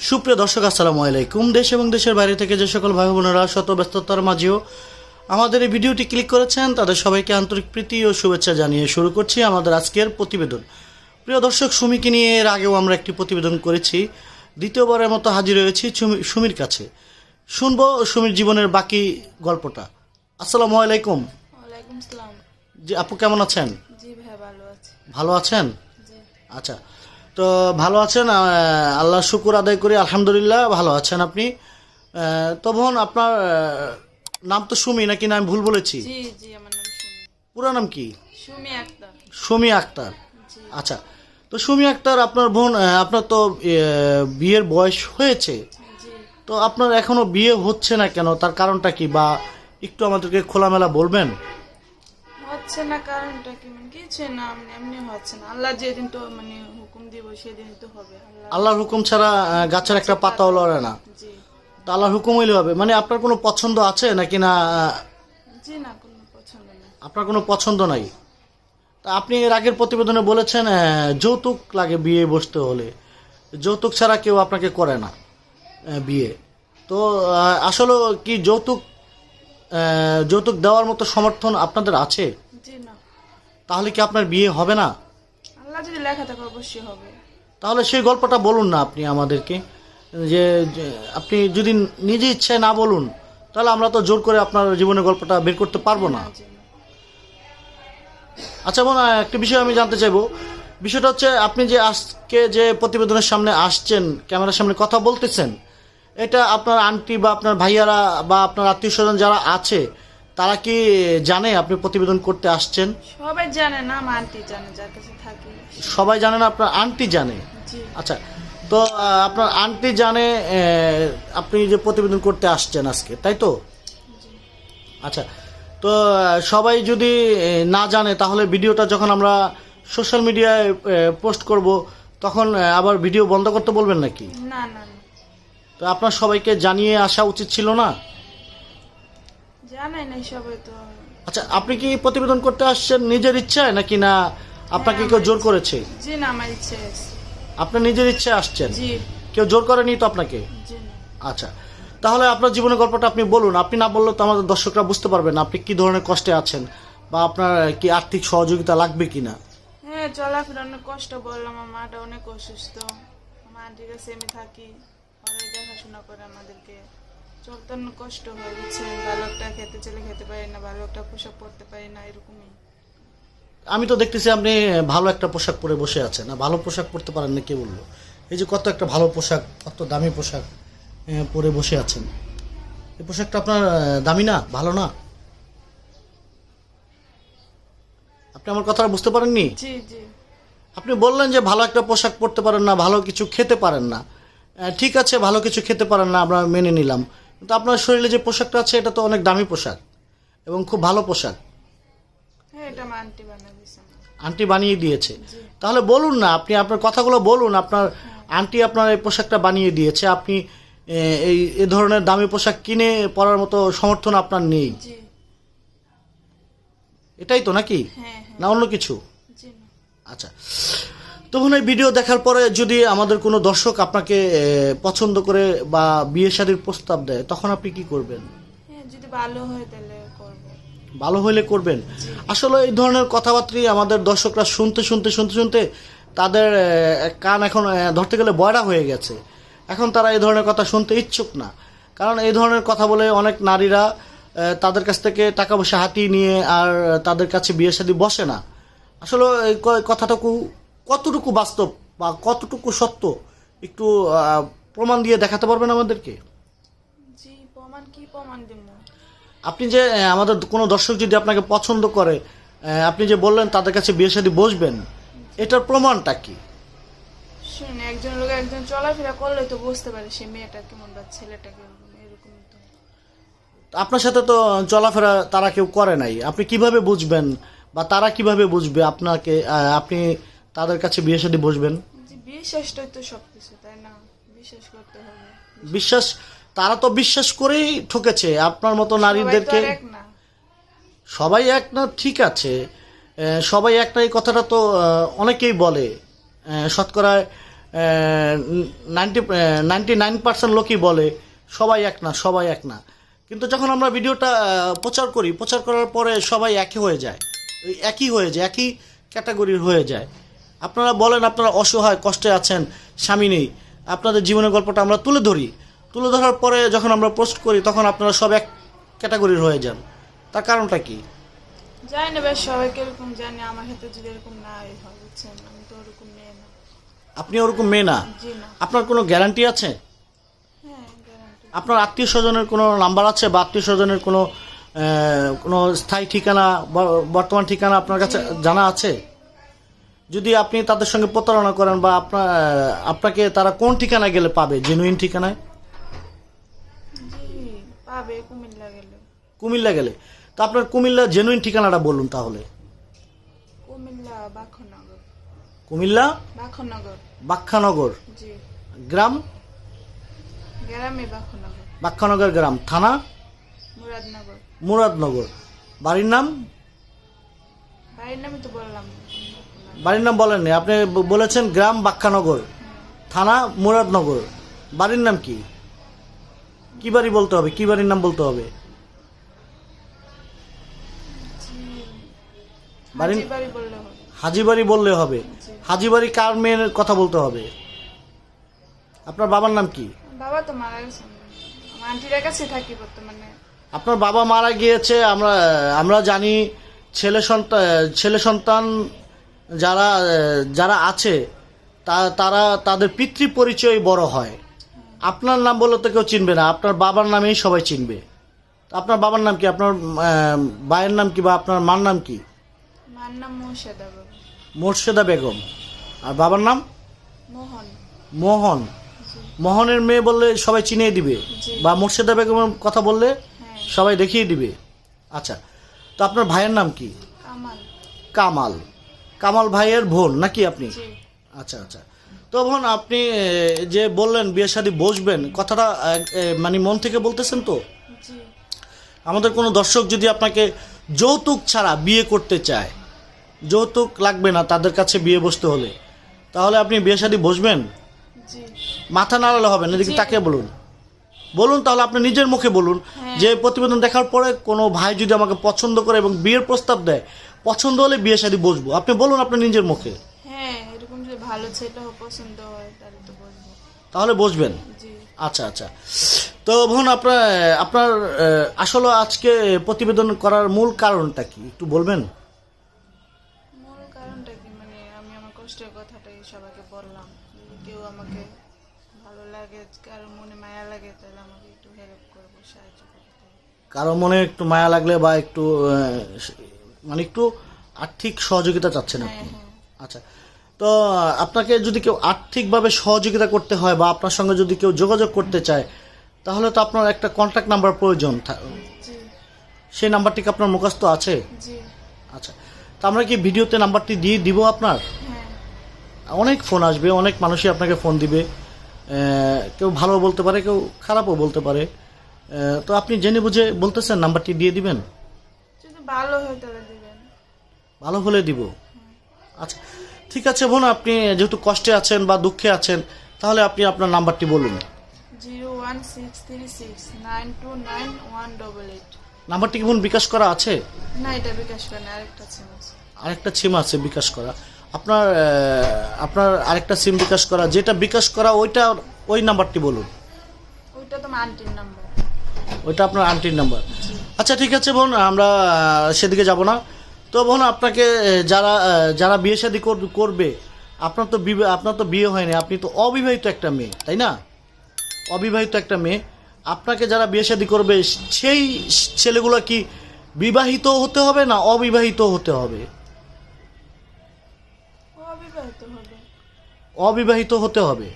সুপ্রিয় দর্শক আসসালামু আলাইকুম। দেশ এবং দেশের বাইরে থেকে যে সকল ভাই বোনেরা শত ব্যস্ততার মাঝেও আমাদের এই ভিডিওটি ক্লিক করেছেন তাদের সবাইকে আন্তরিক প্রীতি ও শুভেচ্ছা জানিয়ে শুরু করছি আমাদের আজকের প্রতিবেদন। প্রিয় দর্শক সুমিকে নিয়ে এর আগেও আমরা একটি প্রতিবেদন করেছি। দ্বিতীয়বারের মতো হাজির হয়েছি সুমি- সুমির কাছে। শুনব সুমির জীবনের বাকি গল্পটা। আসসালামু আলাইকুম। জি আপু কেমন আছেন? ভালো আছেন? আচ্ছা তো ভালো আছেন? আল্লাহ শুকুর আদায় করি আলহামদুলিল্লাহ ভালো আছেন আপনি? তো বোন আপনার নাম তো সুমি নাকি না আমি ভুল বলেছি? নাম পুরো নাম কি? সুমি আক্তার। আচ্ছা তো সুমি আক্তার আপনার বোন আপনার তো বিয়ের বয়স হয়েছে। তো আপনার এখনও বিয়ে হচ্ছে না কেন? তার কারণটা কি? বা একটু আমাদেরকে খোলামেলা বলবেন? হচ্ছে না কারণটা কি? মানে কিছু না এমনি এমনি হচ্ছে না। আল্লাহ যেদিন তো মানে হুকুম দিব সেদিন তো হবে। আল্লাহ আল্লাহর হুকুম ছাড়া গাছের একটা পাতাও লড়ে না। জি। তো আল্লাহর হুকুম হইলে হবে। মানে আপনার কোনো পছন্দ আছে নাকি না জি না কোনো পছন্দ না আপনার কোনো পছন্দ নাই? তা আপনি এর আগের প্রতিবেদনে বলেছেন যৌতুক লাগে বিয়ে বসতে হলে। যৌতুক ছাড়া কেউ আপনাকে করে না বিয়ে। তো আসলে কি যৌতুক যৌতুক দেওয়ার মতো সমর্থন আপনাদের আছে? জি না। তাহলে কি আপনার বিয়ে হবে না? আল্লাহ যদি লেখা থাকে অবশ্যই হবে। তাহলে সেই গল্পটা বলুন না আপনি আমাদেরকে যে যে আপনি যদি নিজে ইচ্ছায় না বলুন তাহলে আমরা তো জোর করে আপনার জীবনের গল্পটা বের করতে পারব না। জি না। আচ্ছা বোন একটা বিষয় আমি জানতে চাইব। বিষয়টা হচ্ছে আপনি যে আজকে যে প্রতিবেদনের সামনে আসছেন ক্যামেরার সামনে কথা বলতেছেন এটা আপনার আন্টি বা আপনার ভাইয়ারা বা আপনার আত্মীয় স্বজন যারা আছে তারা কি জানে আপনি প্রতিবেদন করতে আসছেন? সবাই জানে না আমার আন্টি জানে যার কাছে থাকি। সবাই জানে না আপনার আন্টি জানে? আচ্ছা তো আপনার আন্টি জানে আপনি যে প্রতিবেদন করতে আসছেন আজকে তাই তো? আচ্ছা তো সবাই যদি না জানে তাহলে ভিডিওটা যখন আমরা সোশ্যাল মিডিয়ায় পোস্ট করব তখন আবার ভিডিও বন্ধ করতে বলবেন নাকি? না না না। তো আপনার সবাইকে জানিয়ে আসা উচিত ছিল না? জানাই নাই সবাই তো। আচ্ছা আপনি কি প্রতিবেদন করতে আসছেন নিজের ইচ্ছায় নাকি না আপনাকে কেউ জোর করেছে? জি না আমার ইচ্ছে আছে। আপনার নিজের ইচ্ছায় আসছেন? জি। কেউ জোর করেনি তো আপনাকে? জি না। আচ্ছা তাহলে আপনার জীবনের গল্পটা আপনি বলুন। আপনি না বললে তো আমাদের দর্শকরা বুঝতে পারবেন আপনি কি ধরনের কষ্টে আছেন বা আপনার কি আর্থিক সহযোগিতা লাগবে কিনা? হ্যাঁ চলাফেরা অনেক কষ্ট বললাম আমার মাটা অনেক অসুস্থ। আমার আন্টির কাছে আমি থাকি ওরাই দেখাশোনা করে আমাদেরকে। চলতে কষ্ট হয়ে ভালো একটা খেতে চলে খেতে পারি না ভালো একটা পোশাক পরতে পারি না এরকমই। আমি তো দেখতেছি আপনি ভালো একটা পোশাক পরে বসে আছেন। না ভালো পোশাক পরতে পারেন না কে বলল? এই যে কত একটা ভালো পোশাক কত দামি পোশাক পরে বসে আছেন। এই পোশাকটা আপনার দামি না ভালো না? আপনি আমার কথাটা বুঝতে পারেননি? জি জি। আপনি বললেন যে ভালো একটা পোশাক পরতে পারেন না ভালো কিছু খেতে পারেন না। ঠিক আছে ভালো কিছু খেতে পারেন না আমরা মেনে নিলাম। কিন্তু আপনার শরীরে যে পোশাকটা আছে এটা তো অনেক দামি পোশাক এবং খুব ভালো পোশাক। হ্যাঁ এটা আন্টি বানিয়ে দিয়েছে তাহলে বলুন না আপনি আপনার কথাগুলো বলুন আপনার আন্টি আপনার এই পোশাকটা বানিয়ে দিয়েছে আপনি এই এ ধরনের দামি পোশাক কিনে পরার মতো সমর্থন আপনার নেই। এটাই তো নাকি? হ্যাঁ হ্যাঁ। না অন্য কিছু? আচ্ছা। তখন এই ভিডিও দেখার পরে যদি আমাদের কোনো দর্শক আপনাকে পছন্দ করে বা বিয়ে শাদীর প্রস্তাব দেয় তখন আপনি কি করবেন? হ্যাঁ যদি ভালো হয় তাহলে ভালো হইলে করবেন। আসলে এই ধরনের কথাবার্তাই আমাদের দর্শকরা শুনতে শুনতে শুনতে শুনতে তাদের কান এখন ধরতে গেলে বয়রা হয়ে গেছে। এখন তারা এই ধরনের কথা শুনতে ইচ্ছুক না। কারণ এই ধরনের কথা বলে অনেক নারীরা তাদের কাছ থেকে টাকা পয়সা হাতিয়ে নিয়ে আর তাদের কাছে বিয়ে শাদী বসে না। আসলে এই কথাটুকু কতটুকু বাস্তব বা কতটুকু সত্য? একটু প্রমাণ দিয়ে দেখাতে পারবেন আমাদেরকে? জি প্রমাণ কি প্রমাণ দিব? আপনি যে আমাদের কোনো দর্শক যদি আপনাকে পছন্দ করে আপনি যে বললেন তাদের কাছে বিয়ে শাদী বসবেন এটার প্রমাণটা কি? শুন একজন লোক একজন চলাফেরা করলে তো বুঝতে পারে সে মেয়েটা কেমন বা ছেলেটা কেমন এরকম তো। আপনার সাথে তো চলাফেরা তারা কেউ করে নাই। আপনি কীভাবে বুঝবেন বা তারা কীভাবে বুঝবে আপনাকে আপনি তাদের কাছে বিয়ে শাদী বসবেন? বিশ্বাসটাই তো সবকিছু তাই না? বিশ্বাস করতে হবে। বিশ্বাস তারা তো বিশ্বাস করেই ঠকেছে। আপনার মতো নারীদেরকে সবাই এক না ঠিক আছে। সবাই এক না এই কথাটা তো অনেকেই বলে। শতকরা নাইনটি নাইনটি নাইন পার্সেন্ট লোকই বলে সবাই এক না সবাই এক না। কিন্তু যখন আমরা ভিডিওটা প্রচার করি প্রচার করার পরে সবাই একই হয়ে যায়। ওই একই হয়ে যায় একই ক্যাটাগরির হয়ে যায়। আপনারা বলেন আপনারা অসহায় কষ্টে আছেন স্বামী নেই। আপনাদের জীবনের গল্পটা আমরা তুলে ধরি। তুলে ধরার পরে যখন আমরা পোস্ট করি তখন আপনারা সব এক ক্যাটাগরির হয়ে যান। তার কারণটা কি? জানি না বেশ সবাই কীরকম জানি আমার ক্ষেত্রে যদি এরকম না হয় বুঝছেন আমি তো ওরকম মেয়ে না। আপনি ওরকম মেয়ে না? জি না। আপনার কোনো গ্যারান্টি আছে? হ্যাঁ আপনার আত্মীয় স্বজনের কোনো নাম্বার আছে বা আত্মীয় স্বজনের কোনো আহ, কোনো স্থায়ী ঠিকানা ব- বর্তমান ঠিকানা আপনার কাছে জানা আছে? যদি আপনি তাদের সঙ্গে প্রতারণা করেন বা আপনার আপনাকে তারা কোন ঠিকানায় গেলে পাবে? জেনুইন ঠিকানায়? পাবে কুমিল্লা গেলে। কুমিল্লা গেলে। তো আপনার কুমিল্লা জেনুইন ঠিকানাটা বলুন তাহলে। কুমিল্লা বাখনগর কুমিল্লা বাখনগর বাক্ষানগর। জি। গ্রাম? গ্রামে বাখনগর বাক্ষানগর গ্রাম। থানা? মুরাদনগর। মুরাদনগর। বাড়ির নাম? বাড়ির নামই তো বললাম। বাড়ির নাম বলেননি আপনি বলেছেন গ্রাম বাক্ষানগর থানা মুরাদনগর। বাড়ির নাম কি? কি বাড়ি বলতে হবে? কি বাড়ির নাম বলতে হবে? হাজি বাড়ি বললে হবে। হাজিবাড়ি বললে হবে। হাজিবাড়ি কার মেয়ের কথা বলতে হবে? আপনার বাবার নাম কি? বাবা তো মারা আন্টির কাছে থাকি বর্তমানে। আপনার বাবা মারা গিয়েছে আমরা আমরা জানি ছেলে সন্তান ছেলে সন্তান যারা যারা আছে তা তারা তাদের পিতৃ পরিচয় বড় হয়। আপনার নাম বললে তো কেউ চিনবে না আপনার বাবার নামেই সবাই চিনবে। তা আপনার বাবার নাম কি? আপনার ভাইয়ের নাম কি বা আপনার মার নাম কি? মার নাম মোর্শেদা বেগম। আর বাবার নাম? মোহন। মোহন। মোহনের মেয়ে বললে সবাই চিনিয়ে দিবে? বা মোর্শেদা বেগমের কথা বললে হ্যাঁ। সবাই দেখিয়ে দিবে? আচ্ছা। তো আপনার ভাইয়ের নাম কি? কামাল। কামাল। কামাল ভাইয়ের বোন নাকি আপনি? আচ্ছা আচ্ছা। তো বোন আপনি যে বললেন বিয়ে শাদী বসবেন কথাটা মানে মন থেকে বলতেছেন তো? আমাদের কোনো দর্শক যদি আপনাকে যৌতুক ছাড়া বিয়ে করতে চায় যৌতুক লাগবে না তাদের কাছে বিয়ে বসতে হলে তাহলে আপনি বিয়ে শাদী বসবেন? মাথা নাড়ালে হবে না এদিকে তাকে বলুন। বলুন তাহলে আপনি নিজের মুখে বলুন হ্যাঁ। যে প্রতিবেদন দেখার পরে কোনো ভাই যদি আমাকে পছন্দ করে এবং বিয়ের প্রস্তাব দেয় পছন্দ হলে বিয়ে শাদী বসবো। আপনি বলুন আপনার নিজের মুখে। হ্যাঁ এরকম যদি ভালো ছেলে পছন্দ হয় তাহলে তো বলব তাহলে বসবেন? জি। আচ্ছা আচ্ছা। তো বোন আপনার আপনার আসলে আজকে প্রতিবেদন করার মূল কারণটা কি? একটু বলবেন? মূল কারণটা কি? মানে আমি আমার কষ্টের কথাটাই সবাইকে বললাম। কেউ আমাকে ভালো লাগে কারও মনে মায়া লাগে তাহলে আমাকে একটু হেল্প করব সাহায্য করতে। কারও মনে একটু মায়া লাগলে বা একটু মানে একটু আর্থিক সহযোগিতা চাচ্ছেন হ্যাঁ আপনি। হ্যাঁ আচ্ছা। তো আপনাকে যদি কেউ আর্থিকভাবে সহযোগিতা করতে হয় বা আপনার সঙ্গে যদি কেউ যোগাযোগ করতে চায় তাহলে তো আপনার একটা কন্ট্যাক্ট নাম্বার প্রয়োজন সেই নাম্বারটি কি আপনার মুখস্থ আছে? আচ্ছা। তো আমরা কি ভিডিওতে নাম্বারটি দিয়ে দিব আপনার? হ্যাঁ। অনেক ফোন আসবে অনেক মানুষই আপনাকে ফোন দিবে। কেউ ভালো বলতে পারে কেউ খারাপও বলতে পারে। তো আপনি জেনে বুঝে বলতেছেন নাম্বারটি দিয়ে দিবেন? ভালো হয় দিবেন ভালো হলে দিব। আচ্ছা ঠিক আছে বোন আপনি যেহেতু কষ্টে আছেন বা দুঃখে আছেন তাহলে আপনি আপনার নাম্বারটি বলুন। নাম্বারটি কি বোন বিকাশ করা আছে? না এটা বিকাশ করে না আরেকটা সিম আছে। আরেকটা সিম আছে বিকাশ করা। আপনার আপনার আরেকটা সিম বিকাশ করা যেটা বিকাশ করা ওইটা ওই নাম্বারটি বলুন। ওইটা তো আন্টির নাম্বার ওইটা আপনার আন্টির নাম্বার আচ্ছা ঠিক আছে বোন আমরা সেদিকে যাব না। তো বোন আপনাকে যারা যারা বিয়ে শাদী কর- করবে আপনার তো আপনার তো বিয়ে হয়নি আপনি তো অবিবাহিত একটা মেয়ে তাই না? অবিবাহিত একটা মেয়ে। আপনাকে যারা বিয়ে শাদী করবে সেই ছেলেগুলো কি বিবাহিত হতে হবে না অবিবাহিত হতে হবে? অবিবাহিত হতে হবে।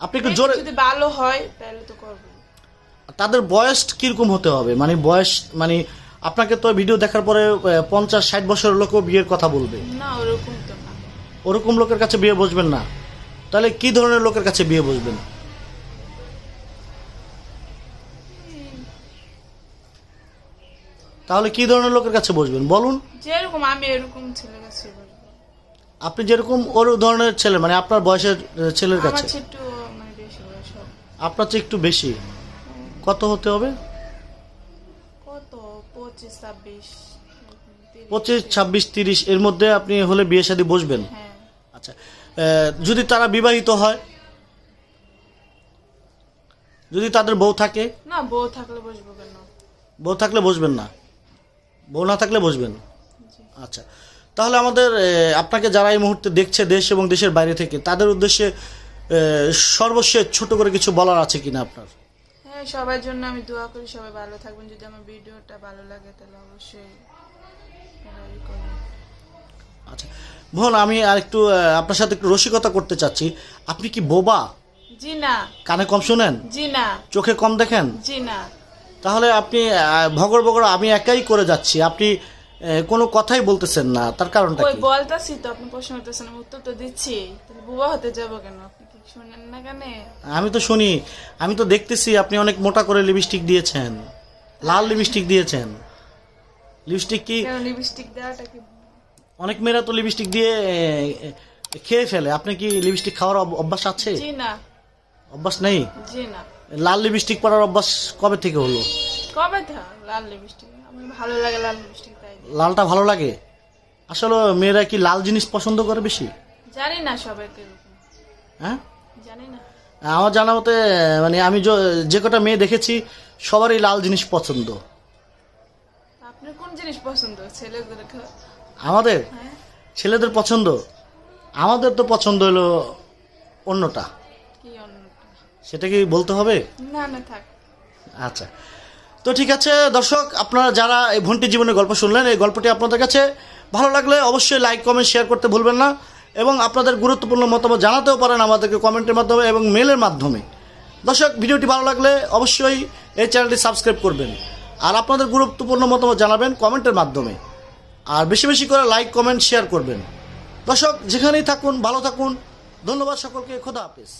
আপনি একটু জোরে যদি ভালো হয় তাহলে তো করব তাদের বয়স কীরকম হতে হবে? মানে বয়স মানে আপনাকে তো ভিডিও দেখার পরে পঞ্চাশ ষাট বছরের লোকও বিয়ের কথা বলবে। না ওরকম তো না। ওরকম লোকের কাছে বিয়ে বসবেন না। তাহলে কি ধরনের লোকের কাছে বিয়ে বসবেন? তাহলে কি ধরনের লোকের কাছে বসবেন? বলুন। যেরকম আমি এরকম ছেলে কাছে আপনি যেরকম ওর ধরনের ছেলে মানে আপনার বয়সের ছেলের কাছে? মানে। আপনার চেয়ে একটু বেশি। কত হতে হবে? পঁচিশ ছাব্বিশ তিরিশ। এর মধ্যে আপনি হলে বিয়ে শাদী বসবেন? হ্যাঁ। আচ্ছা যদি তারা বিবাহিত হয়? যদি তাদের বউ থাকে? না বউ থাকলে বসবো কেন? বউ থাকলে বসবেন না? বউ না থাকলে বসবেন? আচ্ছা তাহলে আমাদের আপনাকে যারা এই মুহূর্তে দেখছে দেশ এবং দেশের বাইরে থেকে তাদের উদ্দেশ্যে সর্বশেষ ছোট করে কিছু বলার আছে কিনা আপনার? হ্যাঁ সবার জন্য আমি দোয়া করি সবাই ভালো থাকবেন। যদি আমার ভিডিওটা ভালো লাগে তাহলে অবশ্যই। আচ্ছা বোন আমি আর একটু আপনার সাথে একটু রসিকতা করতে চাচ্ছি। আপনি কি বোবা? জি না। কানে কম শোনেন? জি না। চোখে কম দেখেন? জি না। তাহলে আপনি ভগর ভগর আমি একাই করে যাচ্ছি। আপনি কোনো কথাই বলতেছেন না। তার কারণটা ওই কি? বলতাছি তো আপনি প্রশ্ন করতেছেন উত্তর তো দিচ্ছি। বুবা হতে যাব কেন আপনি? শুনেন না কেন? আমি তো শুনি আমি তো দেখতেছি আপনি অনেক মোটা করে লিপস্টিক দিয়েছেন। লাল লিপস্টিক দিয়েছেন। লিপস্টিক কি লিপস্টিক দেওয়াটা কি? অনেক মেয়েরা তো লিপস্টিক দিয়ে খেয়ে ফেলে। আপনি কি লিপস্টিক খাওয়ার অভ্যাস আছে? জি না। অভ্যাস নেই? জি না। লাল লিপস্টিক পরার অভ্যাস কবে থেকে হলো? কবে লাল লিপস্টিক আমার ভালো লাগে লাল লিপস্টিক তাই লালটা ভালো লাগে? আসলে মেয়েরা কি লাল জিনিস পছন্দ করে বেশি? জানি না সবাই কীরকম হ্যাঁ? আমার জানা মতে মানে আমি যে কটা মেয়ে দেখেছি সবারই লাল জিনিস পছন্দ। আপনার কোন জিনিস পছন্দ? ছেলেদের আমাদের? হ্যাঁ। ছেলেদের পছন্দ? আমাদের তো পছন্দ হলো অন্যটা। অন্যটা? সেটা কি বলতে হবে? না না থাক। আচ্ছা। তো ঠিক আছে দর্শক আপনারা যারা এই ভন্টি জীবনের গল্প শুনলেন এই গল্পটি আপনাদের কাছে ভালো লাগলে অবশ্যই লাইক কমেন্ট শেয়ার করতে ভুলবেন না। এবং আপনাদের গুরুত্বপূর্ণ মতামত জানাতেও পারেন আমাদেরকে কমেন্টের মাধ্যমে এবং মেলের মাধ্যমে। দর্শক, ভিডিওটি ভালো লাগলে অবশ্যই এই চ্যানেলটি সাবস্ক্রাইব করবেন আর আপনাদের গুরুত্বপূর্ণ মতামত জানাবেন কমেন্টের মাধ্যমে। আর বেশি বেশি করে লাইক, কমেন্ট, শেয়ার করবেন। দর্শক, যেখানেই থাকুন, ভালো থাকুন। ধন্যবাদ সকলকে, খোদা হাফিজ।